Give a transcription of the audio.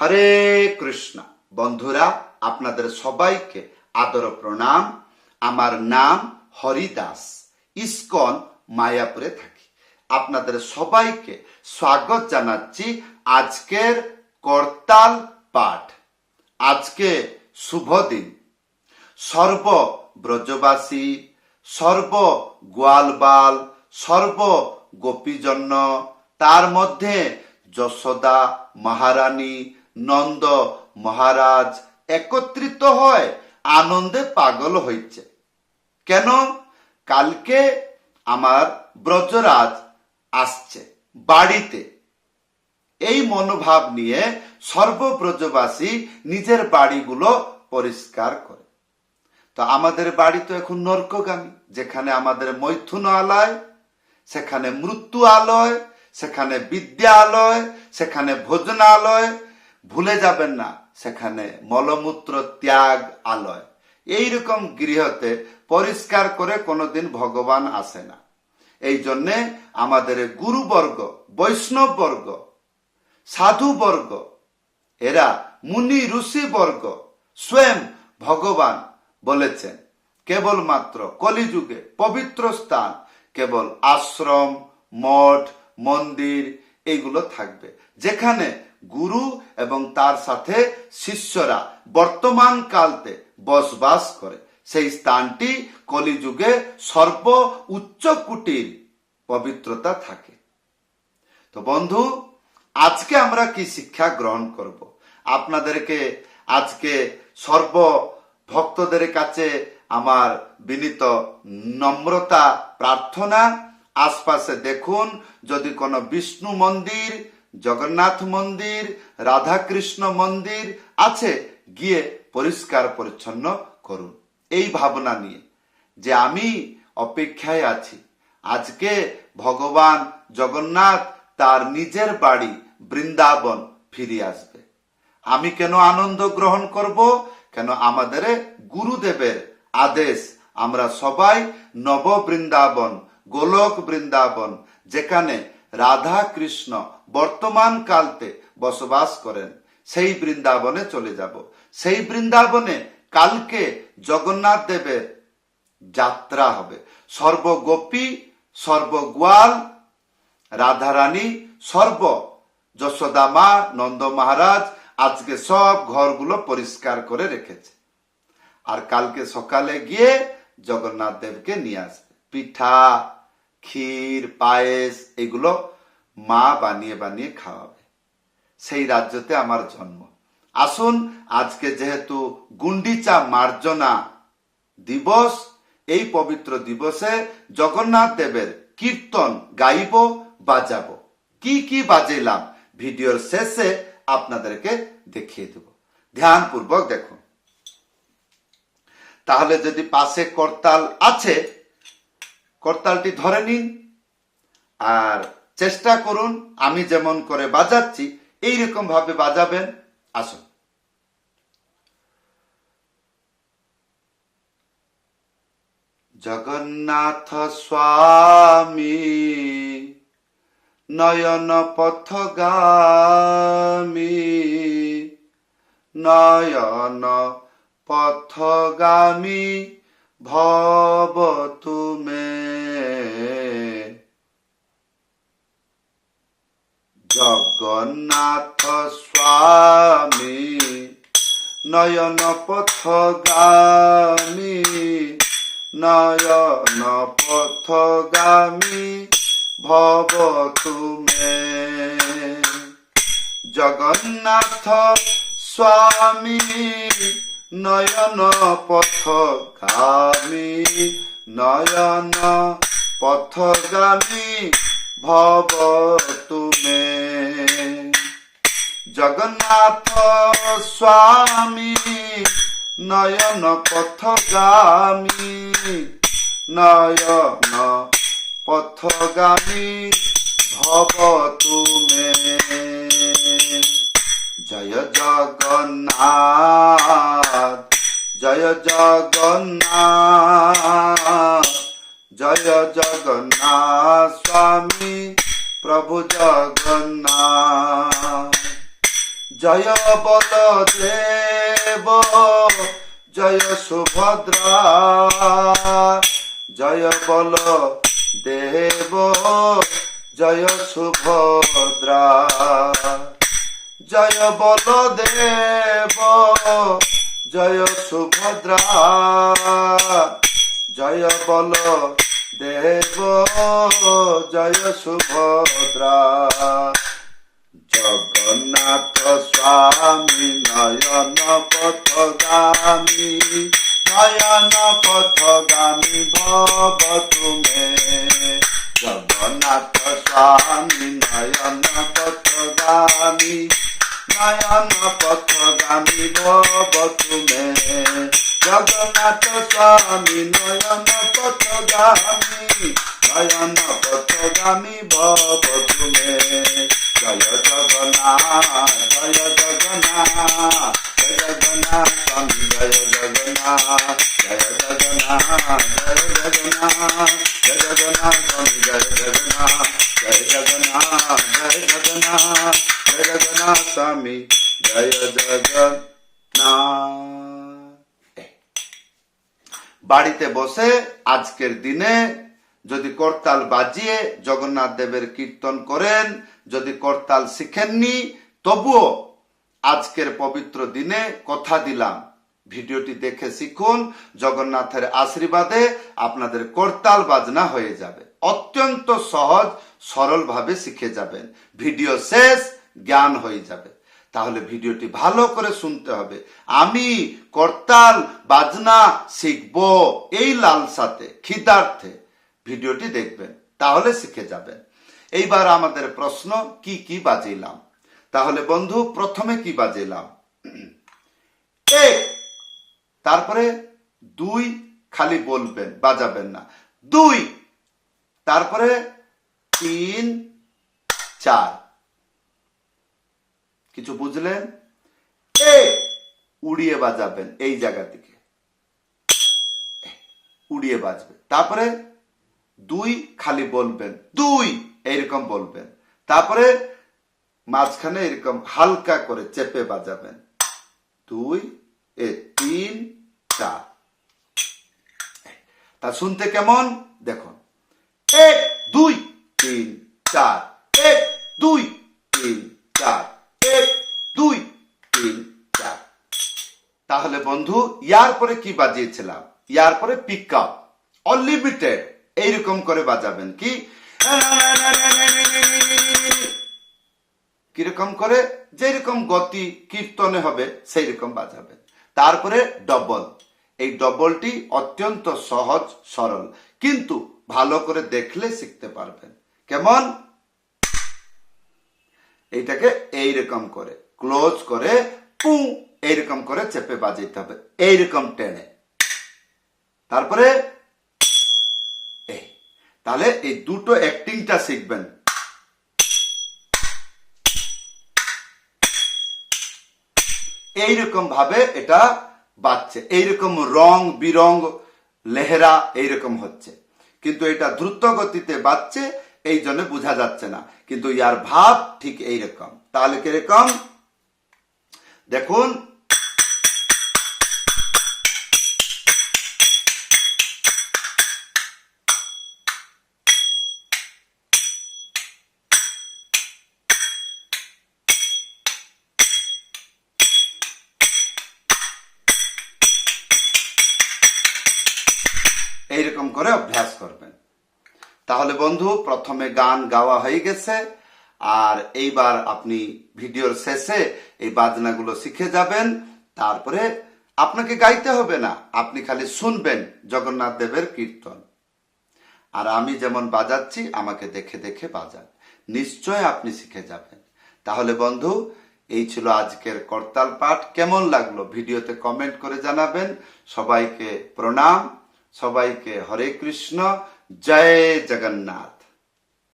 হরে কৃষ্ণ। বন্ধুরা, আপনাদের সবাইকে আদর প্রণাম। আমার নাম হরিদাস। ইস্কন, মায়াপুরে থাকি। আপনাদের সবাইকে স্বাগত জানাচ্ছি আজকের করতাল পাঠ। আজকে শুভ দিন। সর্ব ব্রজবাসী, সর্ব গোয়ালবাল, সর্ব গোপীজন্য, তার মধ্যে যশোদা মহারানী নন্দ মহারাজ একত্রিত হয়, আনন্দে পাগল হইছে। কেন? কালকে আমার ব্রজরাজ আসছে বাড়িতে। এই মনোভাব নিয়ে সর্বব্রজবাসী নিজের বাড়িগুলো পরিষ্কার করে। তো আমাদের বাড়ি তো এখন নর্কগামী, যেখানে আমাদের মৈথুন আলয় সেখানে মৃত্যু আলয় সেখানে বিদ্যালয়, সেখানে ভোজনালয় ভুলে যাবেন না সেখানে মলমূত্র ত্যাগ আলয়। এইরকম গৃহতে পরিষ্কার করে কোনোদিন ভগবান আসে না। এই জন্যে আমাদের গুরুবর্গ, বৈষ্ণববর্গ, সাধুবর্গ, এরা মুনি ঋষি বর্গ স্বয়ং ভগবান বলেছেন, কেবলমাত্র কলিযুগে পবিত্র স্থান, কেবল আশ্রম, মঠ, মন্দির এইগুলো থাকবে। যেখানে গুরু এবং তার সাথে শিষ্যরা বর্তমান কালতে বসবাস করে। সেই স্থানটি কলিযুগে সর্ব উচ্চ কুটির পবিত্রতা থাকে। তো বন্ধু, আজকে আমরা কি শিক্ষা গ্রহণ করব? আপনাদেরকে আজকে সর্ব ভক্তদের কাছে আমার বিনীত নম্রতা প্রার্থনা। আশপাশে দেখুন, যদি কোনো বিষ্ণু মন্দির জগন্নাথ মন্দির, রাধাকৃষ্ণ মন্দির আছে, গিয়ে পরিষ্কার পরিচ্ছন্ন করুন। এই ভাবনা নিয়ে যে আমি অপেক্ষায় আছি। আজকে ভগবান জগন্নাথ তার নিজের বাড়ি বৃন্দাবন ফিরে আসবে। আমি কেন আনন্দ গ্রহণ করব? কেন আমাদের গুরুদেবের আদেশ আমরা সবাই নব বৃন্দাবন, গোলক বৃন্দাবন, যেখানে রাধা কৃষ্ণ বর্তমান কালতে বসবাস করেন। সেই বৃন্দাবনে চলে যাব। সেই বৃন্দাবনে কালকে জগন্নাথ দেবের যাত্রা হবে। সর্বগোপী, সর্বগোয়াল, রাধারানী, সর্ব যশোদা মা, নন্দ মহারাজ আজকে সব ঘরগুলো পরিষ্কার করে রেখেছে। আর কালকে সকালে গিয়ে জগন্নাথ দেবকে নিয়ে আসবে। পিঠা ক্ষীর, পায়েস, এগুলো মা বানিয়ে বানিয়ে খাওয়াবে। সেই রাজ্যতে আমার জন্ম। আসুন, আজকে যেহেতু গুন্ডিচা মার্জনা দিবস, এই পবিত্র দিবসে জগন্নাথ দেবের কীর্তন গাইব, বাজাবো। কি কি বাজাইলাম, ভিডিওর শেষে আপনাদেরকে দেখিয়ে দেব। ধ্যানপূর্বক দেখুন। তাহলে যদি পাশে করতাল আছে করতালটি ধরে নিন আর চেষ্টা করুন আমি যেমন করে বাজাচ্ছি, এইরকম ভাবে বাজাবেন। আসুন। জগন্নাথ স্বামী, নয়ন পথগামী নয়ন পথগামী ভব তুমে জগন্নাথ স্বামী নয়ন পথগামী নয়ন পথগামী ভব তুমে জগন্নাথ স্বামী নয়ন পথগামী নয়ন পথগামী ভব তুমে। জগন্নাথ স্বামী, নয়ন পথগামী নয়ন পথগামী ভব তুমে। জয় জগন্নাথ। জয় জগন্নাথ জয় জগন্নাথ স্বামী প্রভু জগন্নাথ। জয় বল জয় সুভদ্রা, জয় বল দেব জয় সুভদ্রা। জয় বল দেব জয় সুভদ্রা জয় বল দেব জয় সুভদ্রা। নয়ন পথগামী ভব তুমে জগন্নাথ স্বামী নয়ন পথগামী নয়ন পথগামী ভব তুমে জয় জগন্নাথ জয় জগন্নাথ জয় জগন্নাথ স্বামী জয় জগন্নাথ জয় জগন্নাথ জয় জগন্নাথ জয় জগন্নাথ স্বামী জয় বাড়িতে বসে আজকের দিনে যদি করতাল বাজিয়ে জগন্নাথ দেবের কীর্তন করেন, যদি করতাল শিখেননি, তবুও আজকের পবিত্র দিনে কথা দিলাম। ভিডিওটি দেখে শিখুন, জগন্নাথের আশীর্বাদে আপনাদের করতাল বাজনা হয়ে যাবে। অত্যন্ত সহজ, সরলভাবে শিখে যাবেন। ভিডিও শেষ, জ্ঞান হয়ে যাবে। তাহলে ভিডিওটি ভালো করে শুনতে হবে। আমি করতাল বাজনা শিখব এই লালসাতে, খিদার্থে। ভিডিওটি দেখবেন, তাহলে শিখে যাবেন। এইবার আমাদের প্রশ্ন, কি কি বাজিলাম? তাহলে বন্ধু, প্রথমে কি বাজিলাম? তারপরে দুই, খালি বলবেন, বাজাবেন না। দুই, তারপরে তিন, চার। কিছু বুঝলেন? এ, উড়িয়ে বাজাবেন এই জায়গা থেকে। উড়িয়ে বাজবে। তারপরে দুই খালি বলবেন, দুই এইরকম বলবেন। তারপরে মাঝখানে এরকম হালকা করে চেপে বাজাবেন। দুই, এ, তিন, চার। তা শুনতে কেমন? দেখুন। এক দুই, তিন, চার এক দুই তিন চার এক দুই তিন চার তাহলে বন্ধু, ইয়ার পরে কি বাজিয়েছিলাম? ইয়ার পরে পিক আপ অনলিমিটেড এইরকম করে বাজাবেন কি? কীরকম করে? যেরকম গতি কীর্তনে হবে সেই রকম বাজাবেন। তারপরে ডবল এই ডবলটি অত্যন্ত সহজ, সরল। কিন্তু ভালো করে দেখলে শিখতে পারবেন। কেমন? এইটাকে এইরকম করে ক্লোজ করে, পু এইরকম করে চেপে বাজাইতে হবে। এইরকম টেনে। তারপরে তাহলে এই দুটো অ্যাক্টিংটা শিখবেন। এইরকম ভাবে এটা বাজছে। এইরকম রং, বিরং, লেহেরা এইরকম হচ্ছে। কিন্তু এটা দ্রুত গতিতে বাজছে, এই জন্য বোঝা যাচ্ছে না। কিন্তু ইয়ার ভাব ঠিক এইরকম। তাহলে কীরকম? দেখুন এইরকম করে অভ্যাস করবেন। তাহলে বন্ধু, প্রথমে গান গাওয়া হয়ে গেছে, আর এইবার আপনি ভিডিওর শেষে এই বাজনাগুলো শিখে যাবেন। তারপরে আপনাকে গাইতে হবে না, আপনি খালি শুনবেন জগন্নাথ দেবের কীর্তন। আর আমি যেমন বাজাচ্ছি, আমাকে দেখে দেখে বাজান। নিশ্চয় আপনি শিখে যাবেন। তাহলে বন্ধু, এই ছিল আজকের করতাল পাঠ। কেমন লাগল? ভিডিওতে কমেন্ট করে জানাবেন। সবাইকে প্রণাম। সবাইকে হরে কৃষ্ণ জয় জগন্নাথ।